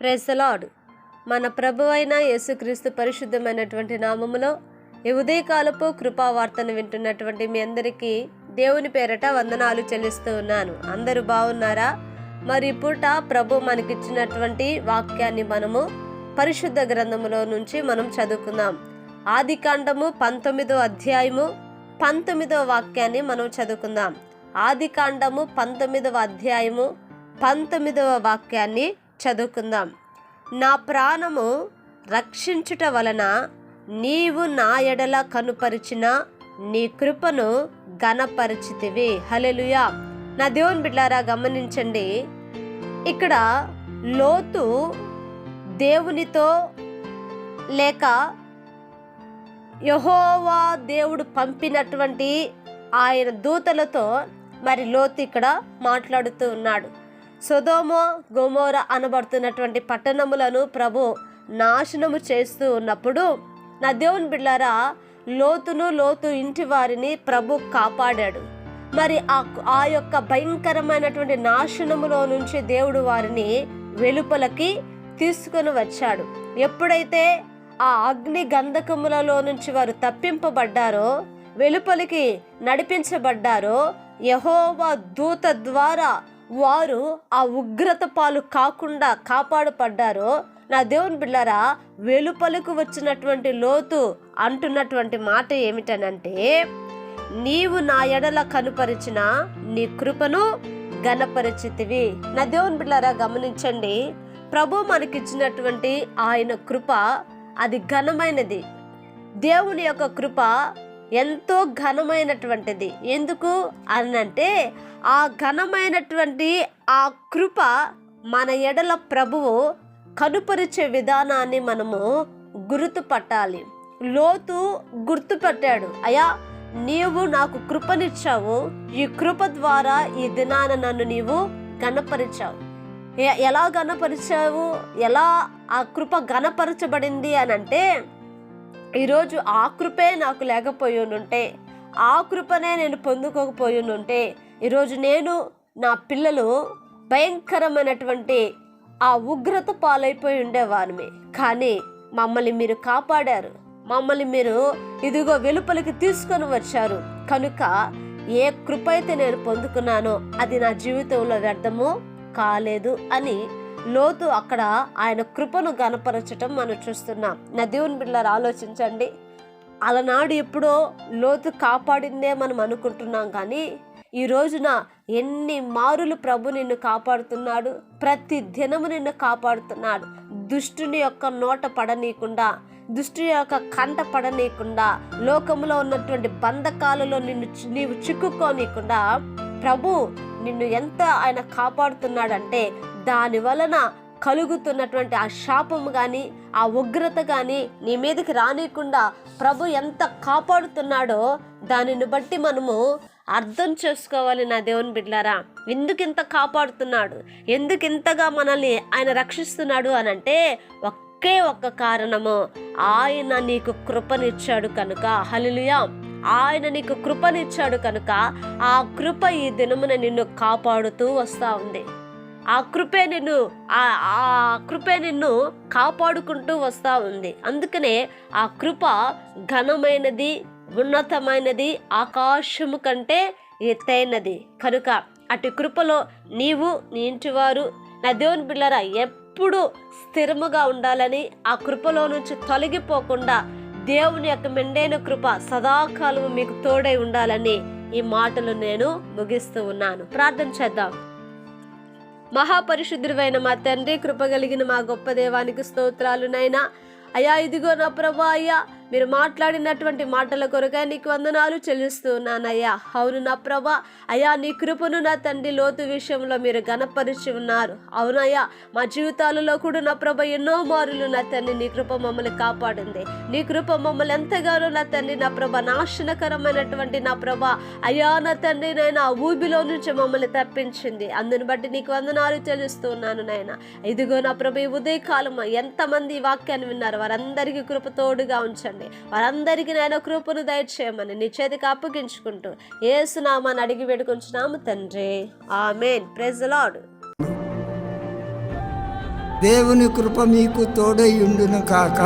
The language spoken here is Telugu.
ప్రెసలాడ్ మన ప్రభు అయిన యేసుక్రీస్తు పరిశుద్ధమైనటువంటి నామములో ఈ ఉదయకాలపు కృపావార్తను వింటున్నటువంటి మీ అందరికీ దేవుని పేరట వందనాలు చెల్లిస్తూ ఉన్నాను. అందరూ బాగున్నారా? మరి పూట ప్రభు మనకిచ్చినటువంటి వాక్యాన్ని మనము పరిశుద్ధ గ్రంథములో నుంచి మనం చదువుకుందాం. ఆది కాండము పంతొమ్మిదో అధ్యాయము పంతొమ్మిదో వాక్యాన్ని మనం చదువుకుందాం. ఆది కాండము పంతొమ్మిదవ అధ్యాయము పంతొమ్మిదవ వాక్యాన్ని చదువుకుందాం. నా ప్రాణము రక్షించుట వలన నీవు నా ఎడల కనుపరిచిన నీ కృపను గణపరిచితివి హలెలుయా నా దేవుని బిడ్డారా గమనించండి. ఇక్కడ లోతు దేవునితో లేక యహోవా దేవుడు పంపినటువంటి ఆయన దూతలతో మరి లోతు ఇక్కడ మాట్లాడుతూ ఉన్నాడు. సొదోమో గోమోర అనబడుతున్నటువంటి పట్టణములను ప్రభు నాశనము చేస్తూ ఉన్నప్పుడు నా దేవుని బిళ్ళారా లోతును లోతు ఇంటి వారిని ప్రభు కాపాడాడు. మరి ఆ ఆ యొక్క భయంకరమైనటువంటి నాశనములో నుంచి దేవుడు వారిని వెలుపలకి తీసుకొని వచ్చాడు. ఎప్పుడైతే ఆ అగ్ని గంధకములలో నుంచి వారు తప్పింపబడ్డారో వెలుపలికి నడిపించబడ్డారో యహోవా దూత ద్వారా వారు ఆ ఉగ్రత పాలు కాకుండా కాపాడపడ్డారో నా దేవుని బిళ్ళారా వెలుపలకు వచ్చినటువంటి లోతు అంటున్నటువంటి మాట ఏమిటనంటే నీవు నా ఎడల కనుపరిచిన నీ కృపను గణపరిచితివి నా దేవుని బిళ్ళారా గమనించండి ప్రభు మనకిచ్చినటువంటి ఆయన కృప అది ఘనమైనది. దేవుని యొక్క కృప ఎంతో ఘనమైనటువంటిది. ఎందుకు? అనంటే ఆ ఘనమైనటువంటి ఆ కృప మన ఎడల ప్రభువు కనుపరిచే విధానాన్ని మనము గుర్తుపట్టాలి. లోతు గుర్తుపట్టాడు. అయా నీవు నాకు కృపనిచ్చావు. ఈ కృప ద్వారా ఈ దినాన నన్ను నీవు గణపరిచావు ఎలా గణపరిచావు ఎలా ఆ కృప గణపరచబడింది అని అంటే ఈరోజు ఆ కృపే నాకు లేకపోయి ఉంటే ఆ కృపనే నేను పొందుకోకపోయి ఉంటే ఈరోజు నేను నా పిల్లలు భయంకరమైనటువంటి ఆ ఉగ్రత పాలైపోయి ఉండేవారిమే కానీ మమ్మల్ని మీరు కాపాడారు. మమ్మల్ని మీరు ఇదిగో వెలుపలికి తీసుకొని వచ్చారు. కనుక ఏ కృప అయితే నేను పొందుకున్నానో అది నా జీవితంలో వ్యర్థము కాలేదు అని లోతు అక్కడ ఆయన కృపను గనపరచటం మనం చూస్తున్నాం. నా దేవుని బిడ్డలారు ఆలోచించండి. అలనాడు ఎప్పుడో లోతు కాపాడిందే మనం అనుకుంటున్నాం కానీ ఈ రోజున ఎన్ని మారులు ప్రభు నిన్ను కాపాడుతున్నాడు ప్రతి దినము నిన్ను కాపాడుతున్నాడు. దుష్టుని యొక్క నోట పడనీయకుండా దుష్టుని యొక్క కంట పడనీయకుండా లోకంలో ఉన్నటువంటి బంధకాలలో నిన్ను చి- నీవు చిక్కుకోనీయకుండా ప్రభు నిన్ను ఎంత ఆయన కాపాడుతున్నాడంటే దాని వలన కలుగుతున్నటువంటి ఆ శాపము కానీ ఆ ఉగ్రత కానీ నీ మీదకి రానియకుండా ప్రభు ఎంత కాపాడుతున్నాడో దానిని బట్టి మనము అర్థం చేసుకోవాలి నా దేవుని బిడ్లారా. ఎందుకు ఇంత కాపాడుతున్నాడు? ఎందుకు ఇంతగా మనల్ని ఆయన రక్షిస్తున్నాడు అని అంటే ఒకే ఒక్క కారణము. ఆయన నీకు కృపనిచ్చాడు కనుక. హలిలుయా ఆయన నీకు కృపనిచ్చాడు కనుక. ఆ కృప ఈ దినమున నిన్ను కాపాడుతూ వస్తూ ఉంది. ఆ కృపే నిన్ను ఆ ఆ కృపే నిన్ను కాపాడుకుంటూ వస్తూ ఉంది. అందుకనే ఆ కృప ఘనమైనది ఉన్నతమైనది ఆకాశము కంటే ఎత్తైనది. కనుక అటు కృపలో నీవు నీ ఇంటివారు నా దేవుని బిళ్ళరా ఎప్పుడు స్థిరముగా ఉండాలని ఆ కృపలో నుంచి తొలగిపోకుండా దేవుని యొక్క మెండైన కృప సదాకాలము మీకు తోడై ఉండాలని ఈ మాటలు నేను ముగిస్తూ ఉన్నాను. ప్రార్థన చేద్దాం. మహాపరిశుద్ధుడైన మా తండ్రి కృప కలిగిన మా గొప్ప దేవానికి స్తోత్రాలు నైనా అయా ఇదిగో నా ప్రభా అయ్యా. మీరు మాట్లాడినటువంటి మాటల కొరకై నీకు వందనాలు చెల్లిస్తూ ఉన్నానయ్యా అవును నా ప్రభా అయ్యా నీ కృపను నా తండ్రి లోతు విషయంలో మీరు గణపరిచి ఉన్నారు. అవునయ్యా మా జీవితాలలో కూడా నా ప్రభ ఎన్నో మారులు నా తండ్రి నీ కృప మమ్మల్ని కాపాడింది. నీ కృప మమ్మల్ని ఎంతగానో నా తండ్రి నా ప్రభ నాశనకరమైనటువంటి నా ప్రభ అయ్యా నా తండ్రి నాయన ఆ ఊబిలో నుంచి మమ్మల్ని తప్పించింది. అందుని బట్టి నీకు వందనాలు చెల్లిస్తూ ఉన్నాను నాయన. ఇదిగో నా ప్రభ ఈ ఉదయకాలం ఎంతమంది ఈ వాక్యాన్ని విన్నారు వారందరికీ కృప తోడుగా ఉంచండి వారందరికీ నాయన కృపను దయచేయమని నీ చేతికి అప్పగించుకుంటూ ఏసునామాని అడిగి వేడుకుంటున్నాము తండ్రి. ఆమెన్. ప్రెజ్ లాడ్ దేవుని కృప మీకు తోడై ఉండును కాక.